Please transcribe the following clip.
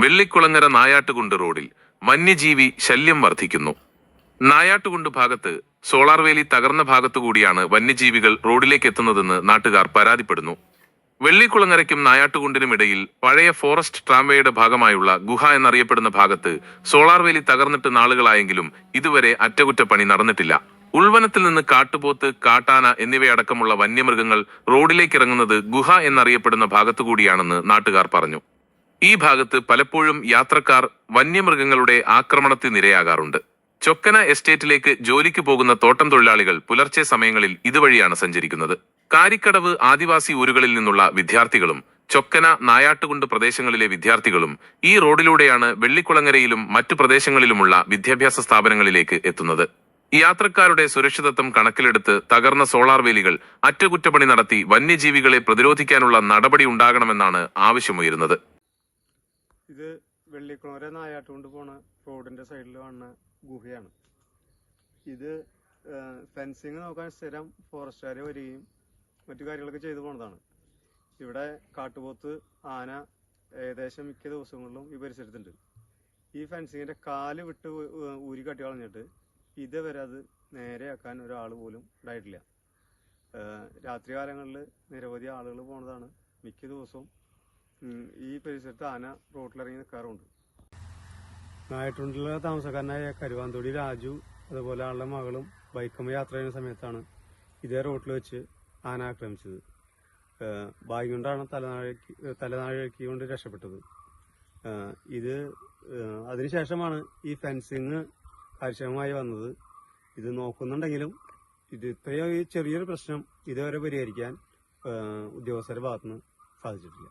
വെള്ളിക്കുളങ്ങര നായാട്ടുകുണ്ട് റോഡിൽ വന്യജീവി ശല്യം വർദ്ധിക്കുന്നു നായാട്ടുകുണ്ട് ഭാഗത്ത് സോളാർ വേലി തകർന്ന ഭാഗത്തുകൂടിയാണ് വന്യജീവികൾ റോഡിലേക്ക് എത്തുന്നതെന്ന് നാട്ടുകാർ പരാതിപ്പെടുന്നു. വെള്ളിക്കുളങ്ങരയ്ക്കും നായാട്ടുകുണ്ടിനും ഇടയിൽ പഴയ ഫോറസ്റ്റ് ട്രാംവേയുടെ ഭാഗമായുള്ള ഗുഹ എന്നറിയപ്പെടുന്ന ഭാഗത്ത് സോളാർ വേലി തകർന്നിട്ട് നാളുകളായെങ്കിലും ഇതുവരെ അറ്റകുറ്റപ്പണി നടന്നിട്ടില്ല. ഉൾവനത്തിൽ നിന്ന് കാട്ടുപോത്ത് കാട്ടാന എന്നിവയടക്കമുള്ള വന്യമൃഗങ്ങൾ റോഡിലേക്ക് ഇറങ്ങുന്നത് ഗുഹ എന്നറിയപ്പെടുന്ന ഭാഗത്തുകൂടിയാണെന്ന് നാട്ടുകാർ പറഞ്ഞു. ഈ ഭാഗത്ത് പലപ്പോഴും യാത്രക്കാർ വന്യമൃഗങ്ങളുടെ ആക്രമണത്തിനിരയാകാറുണ്ട് ചൊക്കന എസ്റ്റേറ്റിലേക്ക് ജോലിക്ക് പോകുന്ന തോട്ടം തൊഴിലാളികൾ പുലർച്ചെ സമയങ്ങളിൽ ഇതുവഴിയാണ് സഞ്ചരിക്കുന്നത്. കാരിക്കടവ് ആദിവാസി ഊരുകളിൽ നിന്നുള്ള വിദ്യാർത്ഥികളും ചൊക്കന നായാട്ടുകുണ്ട് പ്രദേശങ്ങളിലെ വിദ്യാർത്ഥികളും ഈ റോഡിലൂടെയാണ് വെള്ളിക്കുളങ്ങരയിലും മറ്റു പ്രദേശങ്ങളിലുമുള്ള വിദ്യാഭ്യാസ സ്ഥാപനങ്ങളിലേക്ക് എത്തുന്നത്. യാത്രക്കാരുടെ സുരക്ഷിതത്വം കണക്കിലെടുത്ത് തകർന്ന സോളാർ വേലികൾ അറ്റകുറ്റപ്പണി നടത്തി വന്യജീവികളെ പ്രതിരോധിക്കാനുള്ള നടപടി ഉണ്ടാകണമെന്നാണ് ആവശ്യമുയരുന്നത്. ഇത് വെള്ളിക്കുളങ്ങര നായാട്ടുകൊണ്ട് പോണ റോഡിന്റെ സൈഡിൽ വന്ന ഗുഹയാണ്. ഇത് ഫെൻസിങ് നോക്കാൻ സ്ഥിരം ഫോറസ്റ്റുകാർ വരികയും മറ്റു കാര്യങ്ങളൊക്കെ ചെയ്തു പോണതാണ്. ഇവിടെ കാട്ടുപോത്ത് ആന ഏകദേശം മിക്ക ദിവസങ്ങളിലും ഈ പരിസരത്തുണ്ട് ഈ ഫെൻസിങ്ങിന്റെ കാൽ വിട്ട് ഊരി കട്ടി കളഞ്ഞിട്ട് ഇതുവരെ അത് നേരെയാക്കാൻ ഒരാൾ പോലും ഉണ്ടായിട്ടില്ല രാത്രി കാലങ്ങളിൽ നിരവധി ആളുകൾ പോണതാണ്. മിക്ക ദിവസവും ഈ പരിസരത്ത് ആന റോട്ടിലിറങ്ങി നിൽക്കാറുണ്ട് നായട്ടുണ്ടിലെ താമസക്കാരനായ കരുവാന്തോടി രാജു അതുപോലെ ആളുടെ മകളും ബൈക്കുമ്പോൾ യാത്ര ചെയ്യുന്ന സമയത്താണ് ഇതേ റോട്ടിൽ വെച്ച് ആന ആക്രമിച്ചത്. ഭാഗ്യം കൊണ്ടാണ് തലനാഴക്കി തലനാഴക്കി കൊണ്ട് രക്ഷപ്പെട്ടത്. ഇത് അതിനുശേഷമാണ് ഈ ഫെൻസിങ് കാര്യക്ഷമമായി വന്നത്. ഇത് നോക്കുന്നുണ്ടെങ്കിലും ഇത് ഇത്രയും ചെറിയൊരു പ്രശ്നം ഇതുവരെ പരിഹരിക്കാൻ ഉദ്യോഗസ്ഥരുടെ ഭാഗത്തുനിന്ന് സാധിച്ചിട്ടില്ല.